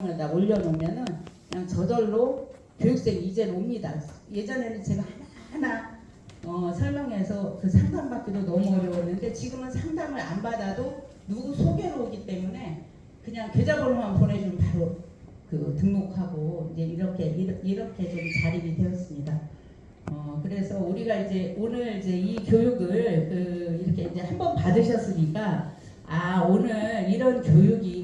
에다 올려놓으면은 그냥 저절로 교육생이 이제는 옵니다. 예전에는 제가 하나하나 어, 설명해서 그 상담받기도 너무 어려웠는데 지금은 상담을 안 받아도 누구 소개로 오기 때문에 그냥 계좌번호만 보내주면 바로 그 등록하고 이제 이렇게 이렇게, 좀 자립이 되었습니다. 어, 그래서 우리가 이제 오늘 이제 이 교육을 그 이렇게 이제 한번 받으셨으니까 아 오늘 이런 교육이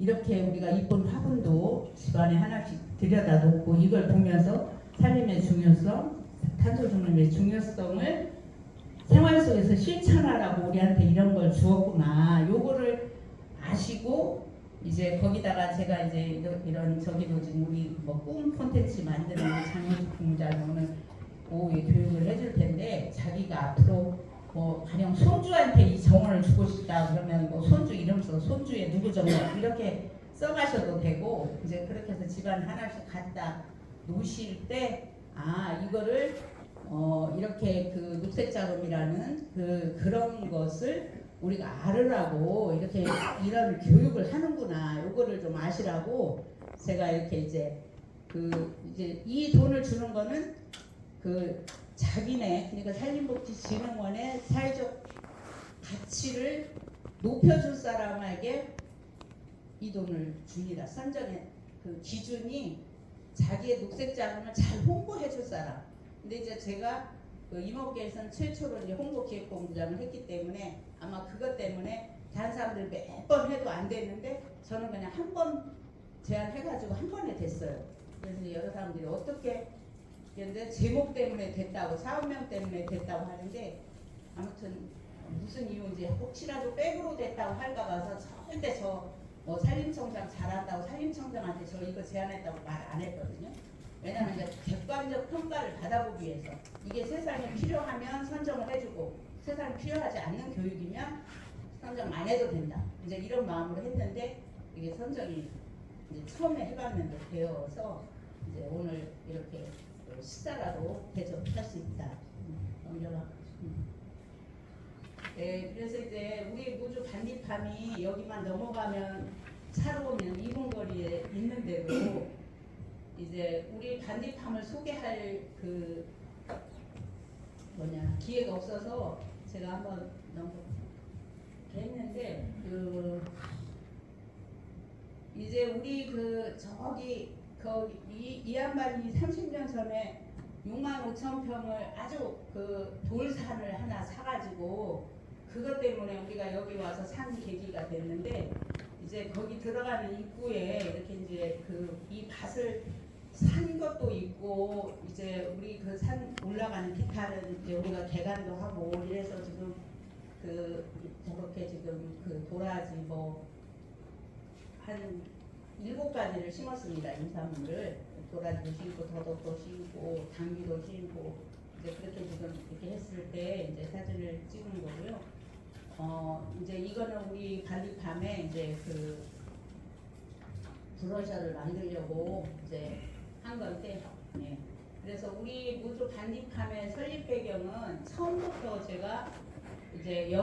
이렇게 우리가 이쁜 화분도 집안에 하나씩 들여다 놓고 이걸 보면서 살림의 중요성, 탄소 중립의 중요성을 생활 속에서 실천하라고 우리한테 이런 걸 주었구나. 요거를 아시고 이제 거기다가 제가 이제 이런, 저기도 지금 우리 뭐 꿈 콘텐츠 만드는 공장 오늘 오후에 교육을 해줄 텐데 자기가 앞으로 뭐 가령 손주한테 이 싶다. 그러면 뭐 손주 이름 써 손주의 누구 정원 이렇게 써가셔도 되고 이제 그렇게 해서 집안 하나씩 갖다 놓으실 때 아 이거를 어 이렇게 그 녹색 자금이라는 그 그런 것을 우리가 알으라고 이렇게 이런 교육을 하는구나. 요거를 좀 아시라고 제가 이렇게 이제 그 이제 이 돈을 주는 거는 그 자기네 그러니까 산림복지진흥원의 사회적 가치를 높여줄 사람에게 이 돈을 줍니다. 선정의 그 기준이 자기의 녹색 자금을 잘 홍보해 줄 사람. 근데 이제 제가 그 임업계에서는 최초로 이제 홍보 기획 본부장을 했기 때문에 아마 그것 때문에 다른 사람들 몇 번 해도 안 됐는데 저는 그냥 한 번 제안해가지고 한 번에 됐어요. 그래서 여러 사람들이 어떻게 그런데 제목 때문에 됐다고 사업명 때문에 됐다고 하는데 아무튼 무슨 이유인지 혹시라도 백으로 됐다고 할까 봐서 절대 저뭐 산림청장 잘한다고 산림청장한테 저 이거 제안했다고 말 안 했거든요. 왜냐하면 이제 객관적 평가를 받아보기 위해서 이게 세상에 필요하면 선정을 해주고 세상에 필요하지 않는 교육이면 선정 안 해도 된다. 이제 이런 마음으로 했는데 이게 선정이 이제 처음에 해봤는데 되어서 이제 오늘 이렇게 식사라도 대접할 수 있다. 음, 넘겨가. 음. 네, 그래서 이제 우리 무주 반딧함이 여기만 넘어가면 차로 오면 2분 거리에 있는데도 이제 우리 반딧함을 소개할 그 뭐냐 기회가 없어서 제가 한번 너무 했는데 그 이제 우리 그 저기 그 이, 이한반이 30년 전에 6만 5천 평을 아주 그 돌산을 하나 사가지고 그것 때문에 우리가 여기 와서 산 계기가 됐는데 이제 거기 들어가는 입구에 이렇게 이제 그 이 밭을 산 것도 있고 이제 우리 그 산 올라가는 기타는 이제 우리가 개간도 하고 이래서 지금 그 저렇게 지금 그 도라지 뭐 한 일곱 가지를 심었습니다 임산물을 도라지도 심고 더덕도 심고 당귀도 심고 이제 그렇게 지금 이렇게 했을 때 이제 사진을 찍은 거고요. 어 이제 이거는 우리 반딧밤에 이제 그 브러셔를 만들려고 이제 한 건데, 예. 그래서 우리 무주 반딧밤의 설립 배경은 처음부터 제가 이제 여